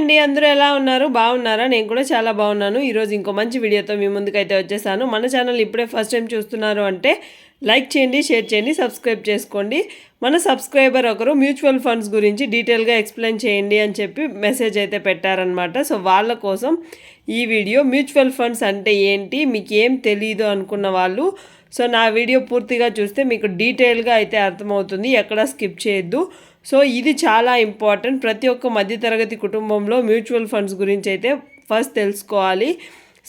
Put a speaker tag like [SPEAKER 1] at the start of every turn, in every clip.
[SPEAKER 1] అండి అందరూ ఎలా ఉన్నారు? బాగున్నారా? నేను కూడా చాలా బాగున్నాను. ఈరోజు ఇంకో మంచి వీడియోతో మీ ముందుకైతే వచ్చేసాను. మన ఛానల్ ఇప్పుడే ఫస్ట్ టైం చూస్తున్నారు అంటే లైక్ చేయండి షేర్ చేయండి సబ్స్క్రైబ్ చేసుకోండి. మన సబ్స్క్రైబర్ ఒకరు మ్యూచువల్ ఫండ్స్ గురించి డీటెయిల్గా ఎక్స్ప్లెయిన్ చేయండి అని చెప్పి మెసేజ్ అయితే పెట్టారనమాట సో వాళ్ళ కోసం ఈ వీడియో మ్యూచువల్ ఫండ్స్ అంటే ఏంటి? మీకు ఏం తెలీదు అనుకున్న వాళ్ళు సో నా వీడియో పూర్తిగా చూస్తే మీకు డీటెయిల్గా అయితే అర్థమవుతుంది ఎక్కడ స్కిప్ చేయొద్దు. సో ఇది చాలా ఇంపార్టెంట్. ప్రతి ఒక్క మధ్యతరగతి కుటుంబంలో మ్యూచువల్ ఫండ్స్ గురించి అయితే ఫస్ట్ తెలుసుకోవాలి.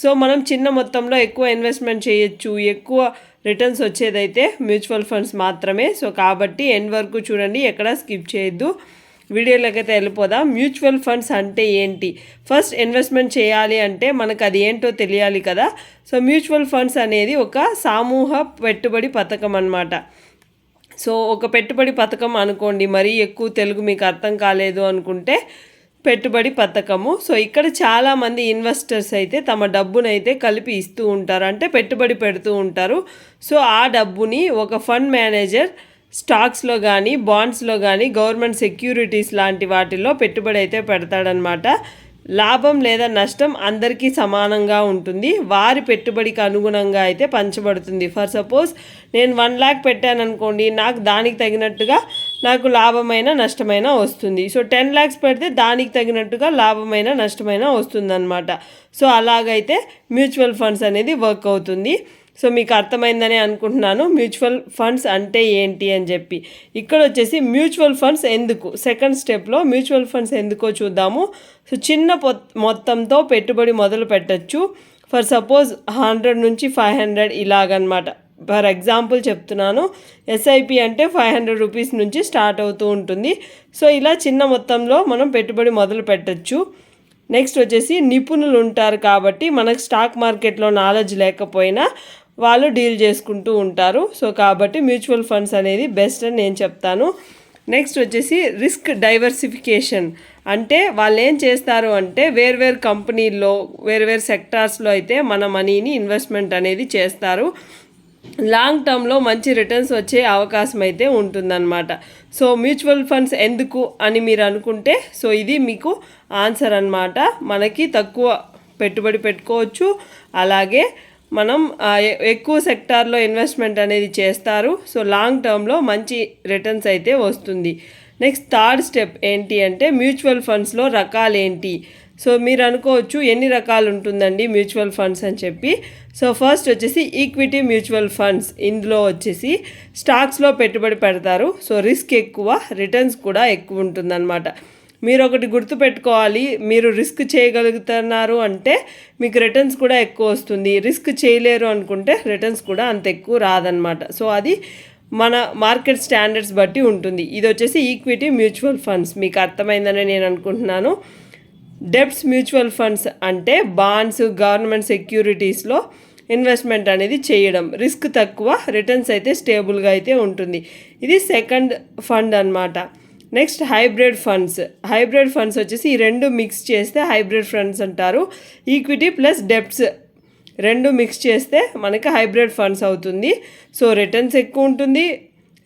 [SPEAKER 1] సో మనం చిన్న మొత్తంలో ఎక్కువ ఇన్వెస్ట్మెంట్ చేయొచ్చు ఎక్కువ రిటర్న్స్ వచ్చేదైతే మ్యూచువల్ ఫండ్స్ మాత్రమే. సో కాబట్టి ఎండ్ వరకు చూడండి ఎక్కడ స్కిప్ చేయొద్దు. వీడియోలోకి అయితే వెళ్ళిపోదాం. మ్యూచువల్ ఫండ్స్ అంటే ఏంటి? ఫస్ట్ ఇన్వెస్ట్మెంట్ చేయాలి అంటే మనకు అది ఏంటో తెలియాలి కదా. సో మ్యూచువల్ ఫండ్స్ అనేది ఒక సమూహ పెట్టుబడి పథకం అన్నమాట. సో ఒక పెట్టుబడి పథకం అనుకోండి మరీ ఎక్కువ తెలుగు మీకు అర్థం కాలేదు అనుకుంటే పెట్టుబడి పథకము. సో ఇక్కడ చాలామంది ఇన్వెస్టర్స్ అయితే తమ డబ్బునైతే కలిపి ఇస్తూ ఉంటారు. అంటే పెట్టుబడి పెడుతూ ఉంటారు. సో ఆ డబ్బుని ఒక ఫండ్ మేనేజర్ స్టాక్స్లో కానీ బాండ్స్లో కానీ గవర్నమెంట్ సెక్యూరిటీస్ లాంటి వాటిల్లో పెట్టుబడి అయితే పెడతాడనమాట లాభం లేదా నష్టం అందరికీ సమానంగా ఉంటుంది. వారి పెట్టుబడికి అనుగుణంగా అయితే పంచబడుతుంది. ఫర్ సపోజ్ నేను వన్ ల్యాక్ పెట్టాను అనుకోండి నాకు దానికి తగినట్టుగా నాకు లాభమైన నష్టమైన వస్తుంది. సో టెన్ ల్యాక్స్ పెడితే దానికి తగినట్టుగా లాభమైన నష్టమైన వస్తుందన్నమాట. సో అలాగైతే మ్యూచువల్ ఫండ్స్ అనేది వర్క్ అవుతుంది. సో మీకు అర్థమైందని అనుకుంటున్నాను. మ్యూచువల్ ఫండ్స్ అంటే ఏంటి అని చెప్పి. ఇక్కడ వచ్చేసి మ్యూచువల్ ఫండ్స్ ఎందుకు? సెకండ్ స్టెప్లో మ్యూచువల్ ఫండ్స్ ఎందుకో చూద్దాము. సో చిన్న మొత్తంతో పెట్టుబడి మొదలు పెట్టచ్చు. ఫర్ సపోజ్ హండ్రెడ్ నుంచి ఫైవ్ హండ్రెడ్ ఇలాగనమాట. ఫర్ ఎగ్జాంపుల్ చెప్తున్నాను. ఎస్ఐపి అంటే ఫైవ్ హండ్రెడ్ రూపీస్ నుంచి స్టార్ట్ అవుతూ ఉంటుంది. సో ఇలా చిన్న మొత్తంలో మనం పెట్టుబడి మొదలు పెట్టచ్చు. నెక్స్ట్ వచ్చేసి నిపుణులు ఉంటారు కాబట్టి మనకు స్టాక్ మార్కెట్లో నాలెడ్జ్ లేకపోయినా వాళ్ళు డీల్ చేసుకుంటూ ఉంటారు. సో కాబట్టి మ్యూచువల్ ఫండ్స్ అనేది బెస్ట్ అని నేను చెప్తాను. నెక్స్ట్ వచ్చేసి రిస్క్ డైవర్సిఫికేషన్. అంటే వాళ్ళు ఏం చేస్తారు అంటే వేర్వేరు కంపెనీల్లో వేర్వేరు సెక్టార్స్లో అయితే మన మనీని ఇన్వెస్ట్మెంట్ అనేది చేస్తారు. లాంగ్ టర్మ్లో మంచి రిటర్న్స్ వచ్చే అవకాశం అయితే ఉంటుందన్నమాట. సో మ్యూచువల్ ఫండ్స్ ఎందుకు అని మీరు అనుకుంటే సో ఇది మీకు ఆన్సర్ అనమాట మనకి తక్కువ పెట్టుబడి పెట్టుకోవచ్చు. అలాగే మనం ఎక్కువ సెక్టార్లో ఇన్వెస్ట్మెంట్ అనేది చేస్తారు. సో లాంగ్ టర్మ్లో మంచి రిటర్న్స్ అయితే వస్తుంది. నెక్స్ట్ థర్డ్ స్టెప్ ఏంటి అంటే మ్యూచువల్ ఫండ్స్లో రకాలు ఏంటి? సో మీరు అనుకోవచ్చు ఎన్ని రకాలు ఉంటుందండి మ్యూచువల్ ఫండ్స్ అని చెప్పి. సో ఫస్ట్ వచ్చేసి ఈక్విటీ మ్యూచువల్ ఫండ్స్ ఇందులో వచ్చేసి స్టాక్స్లో పెట్టుబడి పెడతారు. సో రిస్క్ ఎక్కువ రిటర్న్స్ కూడా ఎక్కువ ఉంటుందన్నమాట. మీరు ఒకటి గుర్తుపెట్టుకోవాలి మీరు రిస్క్ చేయగలుగుతున్నారు అంటే మీకు రిటర్న్స్ కూడా ఎక్కువ వస్తుంది. రిస్క్ చేయలేరు అనుకుంటే రిటర్న్స్ కూడా అంత ఎక్కువ రాదనమాట సో అది మన మార్కెట్ స్టాండర్డ్స్ బట్టి ఉంటుంది. ఇది వచ్చేసి ఈక్విటీ మ్యూచువల్ ఫండ్స్ మీకు అర్థమైందని నేను అనుకుంటున్నాను. డెబ్ట్స్ మ్యూచువల్ ఫండ్స్ అంటే బాండ్స్ గవర్నమెంట్ సెక్యూరిటీస్లో ఇన్వెస్ట్మెంట్ అనేది చేయడం. రిస్క్ తక్కువ రిటర్న్స్ అయితే స్టేబుల్గా అయితే ఉంటుంది. ఇది సెకండ్ ఫండ్ అనమాట next hybrid funds. Hybrid funds వచ్చేసి ఈ రెండు మిక్స్ చేస్తే హైబ్రిడ్ ఫండ్స్ అంటారు. ఈక్విటీ ప్లస్ డెప్ట్స్ రెండు మిక్స్ చేస్తే మనకి హైబ్రిడ్ ఫండ్స్ అవుతుంది. సో రిటర్న్స్ ఎక్కువ ఉంటుంది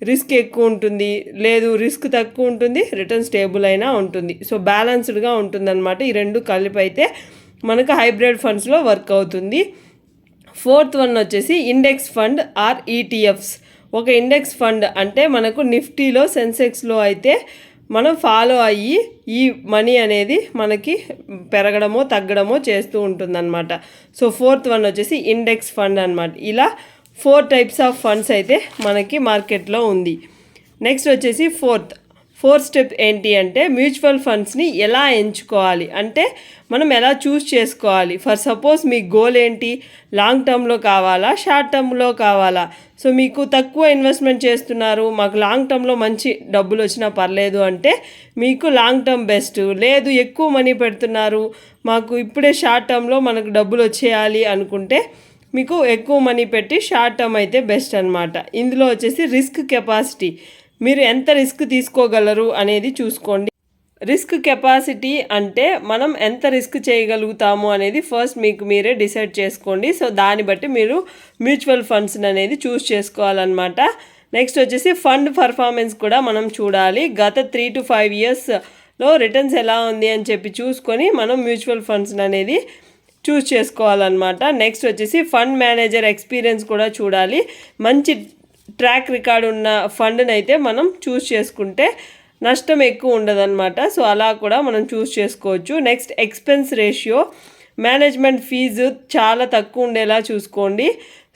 [SPEAKER 1] రిస్క్ ఎక్కువ ఉంటుంది. లేదు రిస్క్ తక్కువ ఉంటుంది రిటర్న్ స్టేబుల్ అయినా ఉంటుంది. సో బ్యాలన్స్డ్గా ఉంటుందన్నమాట. ఈ రెండు కలిపి అయితే మనకు హైబ్రిడ్ ఫండ్స్లో వర్క్ అవుతుంది. ఫోర్త్ వన్ వచ్చేసి ఇండెక్స్ ఫండ్ ఆర్ ఈటీఎఫ్స్ ఒక ఇండెక్స్ ఫండ్ అంటే మనకు నిఫ్టీలో సెన్సెక్స్లో అయితే మనం ఫాలో అయ్యి ఈ మనీ అనేది మనకి పెరగడమో తగ్గడమో చేస్తూ ఉంటుందన్నమాట. సో ఫోర్త్ వన్ వచ్చేసి ఇండెక్స్ ఫండ్ అనమాట ఇలా ఫోర్ టైప్స్ ఆఫ్ ఫండ్స్ అయితే మనకి మార్కెట్లో ఉంది. నెక్స్ట్ వచ్చేసి ఫోర్త్. ఫోర్త్ స్టెప్ ఏంటి అంటే మ్యూచువల్ ఫండ్స్ని ఎలా ఎంచుకోవాలి? అంటే మనం ఎలా చూస్ చేసుకోవాలి? ఫర్ సపోజ్ మీ గోల్ ఏంటి? లాంగ్ టర్మ్లో కావాలా? షార్ట్ టర్మ్లో కావాలా? సో మీకు తక్కువ ఇన్వెస్ట్మెంట్ చేస్తున్నారు మాకు లాంగ్ టర్మ్లో మంచి డబ్బులు వచ్చినా పర్లేదు అంటే మీకు లాంగ్ టర్మ్ బెస్ట్. లేదు ఎక్కువ మనీ పెడుతున్నారు మాకు ఇప్పుడే షార్ట్ టర్మ్లో మనకు డబ్బులు వచ్చేయాలి అనుకుంటే మీకు ఎక్కువ మనీ పెట్టి షార్ట్ టర్మ్ అయితే బెస్ట్ అనమాట ఇందులో వచ్చేసి రిస్క్ కెపాసిటీ. మీరు ఎంత రిస్క్ తీసుకోగలరు అనేది చూసుకోండి. రిస్క్ కెపాసిటీ అంటే మనం ఎంత రిస్క్ చేయగలుగుతాము అనేది ఫస్ట్ మీకు మీరే డిసైడ్ చేసుకోండి. సో దాన్ని బట్టి మీరు మ్యూచువల్ ఫండ్స్ అనేది చూస్ చేసుకోవాలన్నమాట. నెక్స్ట్ వచ్చేసి ఫండ్ పర్ఫార్మెన్స్ కూడా మనం చూడాలి. గత త్రీ టు ఫైవ్ ఇయర్స్లో రిటర్న్స్ ఎలా ఉంది అని చెప్పి చూసుకొని మనం మ్యూచువల్ ఫండ్స్ అనేది చూస్ చేసుకోవాలన్నమాట. నెక్స్ట్ వచ్చేసి ఫండ్ మేనేజర్ ఎక్స్పీరియన్స్ కూడా చూడాలి. మంచి ట్రాక్ రికార్డ్ ఉన్న ఫండ్ని అయితే మనం చూస్ చేసుకుంటే నష్టం ఎక్కువ ఉండదన్నమాట. సో అలా కూడా మనం చూస్ చేసుకోవచ్చు. Next expense ratio. Management fee చాలా తక్కువ ఉండేలా చూసుకోండి.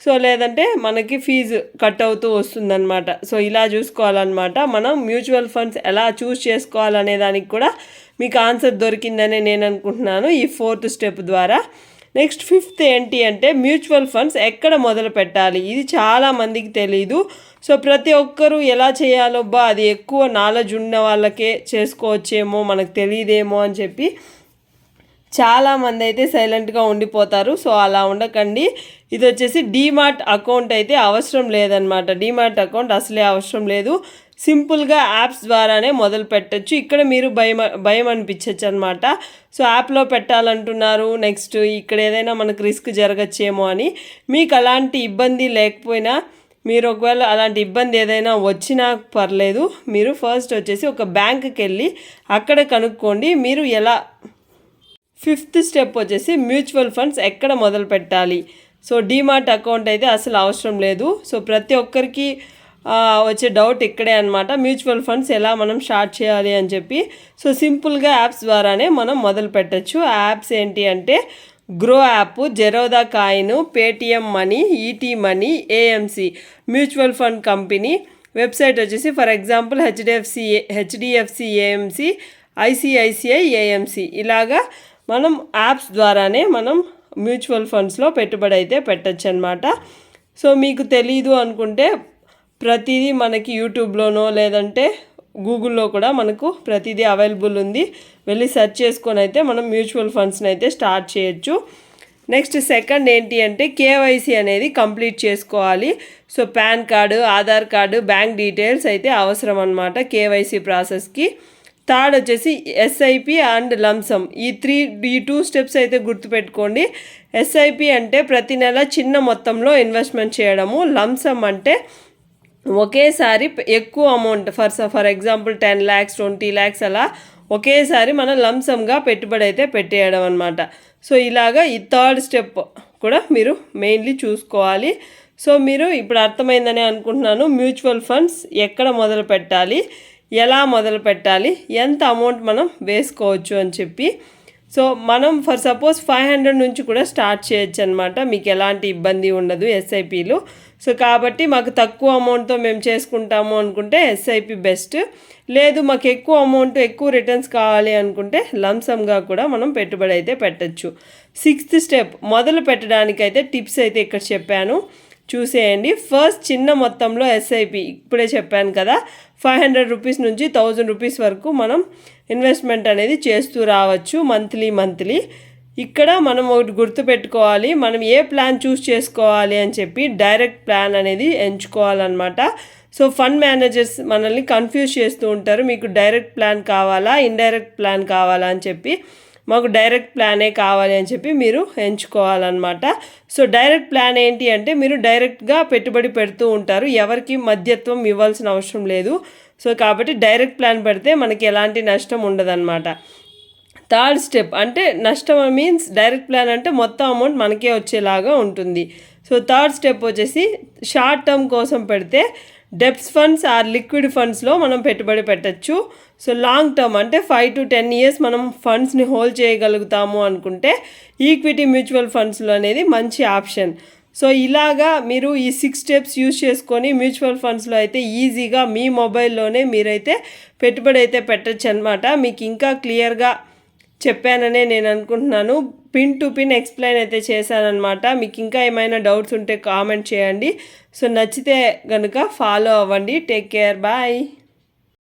[SPEAKER 1] సో లేదంటే మనకి ఫీజు కట్ అవుతూ వస్తుందన్నమాట. సో ఇలా చూసుకోవాలన్నమాట. మనం మ్యూచువల్ ఫండ్స్ ఎలా చూస్ చేసుకోవాలనే దానికి కూడా మీకు ఆన్సర్ దొరికిందని నేను అనుకుంటున్నాను ఈ ఫోర్త్ స్టెప్ ద్వారా. నెక్స్ట్ ఫిఫ్త్ ఏంటి అంటే మ్యూచువల్ ఫండ్స్ ఎక్కడ మొదలు పెట్టాలి? ఇది చాలా మందికి తెలియదు సో ప్రతి ఒక్కరూ ఎలా చేయాలో బా అది ఎక్కువ నాలెడ్జ్ ఉన్న వాళ్ళకే చేసుకోవచ్చేమో మనకు తెలియదేమో అని చెప్పి చాలామంది అయితే సైలెంట్గా ఉండిపోతారు. సో అలా ఉండకండి. ఇది వచ్చేసి డీమార్ట్ అకౌంట్ అయితే అవసరం లేదనమాట డీమార్ట్ అకౌంట్ అసలే అవసరం లేదు. సింపుల్గా యాప్స్ ద్వారానే మొదలు పెట్టచ్చు. ఇక్కడ మీరు భయం భయం అనిపించచ్చు అనమాట సో యాప్లో పెట్టాలంటున్నారు. నెక్స్ట్ ఇక్కడ ఏదైనా మనకు రిస్క్ జరగచ్చేమో అని. మీకు అలాంటి ఇబ్బంది లేకపోయినా మీరు ఒకవేళ అలాంటి ఇబ్బంది ఏదైనా వచ్చినా పర్లేదు. మీరు ఫస్ట్ వచ్చేసి ఒక బ్యాంక్కి వెళ్ళి అక్కడ కనుక్కోండి. మీరు ఎలా ఫిఫ్త్ స్టెప్ వచ్చేసి మ్యూచువల్ ఫండ్స్ ఎక్కడ మొదలు పెట్టాలి? సో డీమార్ట్ అకౌంట్ అయితే అసలు అవసరం లేదు. సో ప్రతి ఒక్కరికి వచ్చే డౌట్ ఇక్కడే అనమాట మ్యూచువల్ ఫండ్స్ ఎలా మనం స్టార్ట్ చేయాలి అని చెప్పి. సో సింపుల్గా యాప్స్ ద్వారానే మనం మొదలు పెట్టచ్చు. యాప్స్ ఏంటి అంటే Groww app Zerodha coin Paytm money ET money AMC mutual fund company website వచ్చేసి for example HDFC HDFC AMC ICICI AMC ఇలాగా మనం యాప్స్ ద్వారానే మనం మ్యూచువల్ ఫండ్స్లో పెట్టుబడి అయితే పెట్టచ్చు అనమాట సో మీకు తెలీదు అనుకుంటే ప్రతిదీ మనకి యూట్యూబ్లోనో లేదంటే గూగుల్లో కూడా మనకు ప్రతిదీ అవైలబుల్ ఉంది. వెళ్ళి సెర్చ్ చేసుకొని అయితే మనం మ్యూచువల్ ఫండ్స్ని అయితే స్టార్ట్ చేయొచ్చు. నెక్స్ట్ సెకండ్ ఏంటి అంటే కేవైసీ అనేది కంప్లీట్ చేసుకోవాలి. So PAN card Aadhaar card bank details అయితే అవసరం అనమాట కేవైసీ ప్రాసెస్కి. థర్డ్ వచ్చేసి ఎస్ఐపి అండ్ లంసమ్. ఈ త్రీ ఈ టూ స్టెప్స్ అయితే గుర్తుపెట్టుకోండి. ఎస్ఐపి అంటే ప్రతి నెల చిన్న మొత్తంలో ఇన్వెస్ట్మెంట్ చేయడము. లంసమ్ అంటే ఒకేసారి ఎక్కువ amount for for example ten lakhs twenty lakhs అలా ఒకేసారి మనం లంసమ్గా పెట్టుబడి అయితే పెట్టేయడం అనమాట సో ఇలాగా ఈ థర్డ్ స్టెప్ కూడా మీరు మెయిన్లీ చూసుకోవాలి. సో మీరు ఇప్పుడు అర్థమైందని అనుకుంటున్నాను మ్యూచువల్ ఫండ్స్ ఎక్కడ మొదలు పెట్టాలి ఎలా మొదలు పెట్టాలి ఎంత అమౌంట్ మనం వేసుకోవచ్చు అని చెప్పి. సో మనం ఫర్ సపోజ్ ఫైవ్ హండ్రెడ్ నుంచి కూడా స్టార్ట్ చేయొచ్చు అనమాట మీకు ఎలాంటి ఇబ్బంది ఉండదు ఎస్ఐపిలు సో కాబట్టి మాకు తక్కువ అమౌంట్తో మేము చేసుకుంటాము అనుకుంటే ఎస్ఐపి బెస్ట్ లేదు మాకు ఎక్కువ అమౌంట్ ఎక్కువ రిటర్న్స్ కావాలి అనుకుంటే లంసమ్గా కూడా మనం పెట్టుబడి అయితే పెట్టచ్చు. సిక్స్త్ స్టెప్ మొదలు పెట్టడానికైతే టిప్స్ అయితే ఇక్కడ చెప్పాను. చూసేయండి. ఫస్ట్ చిన్న మొత్తంలో ఎస్ఐపి ఇప్పుడే చెప్పాను కదా ఫైవ్ హండ్రెడ్ రూపీస్ నుంచి థౌజండ్ రూపీస్ వరకు మనం ఇన్వెస్ట్మెంట్ అనేది చేస్తూ రావచ్చు మంత్లీ మంత్లీ ఇక్కడ మనం ఒకటి గుర్తుపెట్టుకోవాలి మనం ఏ ప్లాన్ చూస్ చేసుకోవాలి అని చెప్పి డైరెక్ట్ ప్లాన్ అనేది ఎంచుకోవాలన్నమాట. సో ఫండ్ మేనేజర్స్ మనల్ని కన్ఫ్యూజ్ చేస్తూ ఉంటారు మీకు డైరెక్ట్ ప్లాన్ కావాలా ఇండైరెక్ట్ ప్లాన్ కావాలా అని చెప్పి. మాకు డైరెక్ట్ ప్లానే కావాలి అని చెప్పి మీరు ఎంచుకోవాలన్నమాట. సో డైరెక్ట్ ప్లాన్ ఏంటి అంటే మీరు డైరెక్ట్గా పెట్టుబడి పెడుతూ ఉంటారు. ఎవరికి మధ్యత్వం ఇవ్వాల్సిన అవసరం లేదు. సో కాబట్టి డైరెక్ట్ ప్లాన్ పెడితే మనకి ఎలాంటి నష్టం ఉండదన్నమాట. థర్డ్ స్టెప్ అంటే నష్టం మీన్స్ డైరెక్ట్ ప్లాన్ అంటే మొత్తం అమౌంట్ మనకే వచ్చేలాగా ఉంటుంది. సో థర్డ్ స్టెప్ వచ్చేసి షార్ట్ టర్మ్ కోసం పెడితే డెప్స్ ఫండ్స్ ఆర్ లిక్విడ్ ఫండ్స్లో మనం పెట్టుబడి పెట్టచ్చు. సో లాంగ్ టర్మ్ అంటే ఫైవ్ టు టెన్ ఇయర్స్ మనం ఫండ్స్ని హోల్డ్ చేయగలుగుతాము అనుకుంటే ఈక్విటీ మ్యూచువల్ ఫండ్స్లో అనేది మంచి ఆప్షన్. సో ఇలాగా మీరు ఈ సిక్స్ స్టెప్స్ యూజ్ చేసుకొని మ్యూచువల్ ఫండ్స్లో అయితే ఈజీగా మీ మొబైల్లోనే మీరైతే పెట్టుబడి అయితే పెట్టచ్చు అనమాట మీకు ఇంకా క్లియర్గా చెప్పాననే నేను అనుకుంటున్నాను. పిన్ టు పిన్ ఎక్స్ప్లెయిన్ అయితే చేశానమాట మీకు ఇంకా ఏమైనా డౌట్స్ ఉంటే కామెంట్ చేయండి. సో నచ్చితే కనుక ఫాలో అవ్వండి. Take care. బాయ్.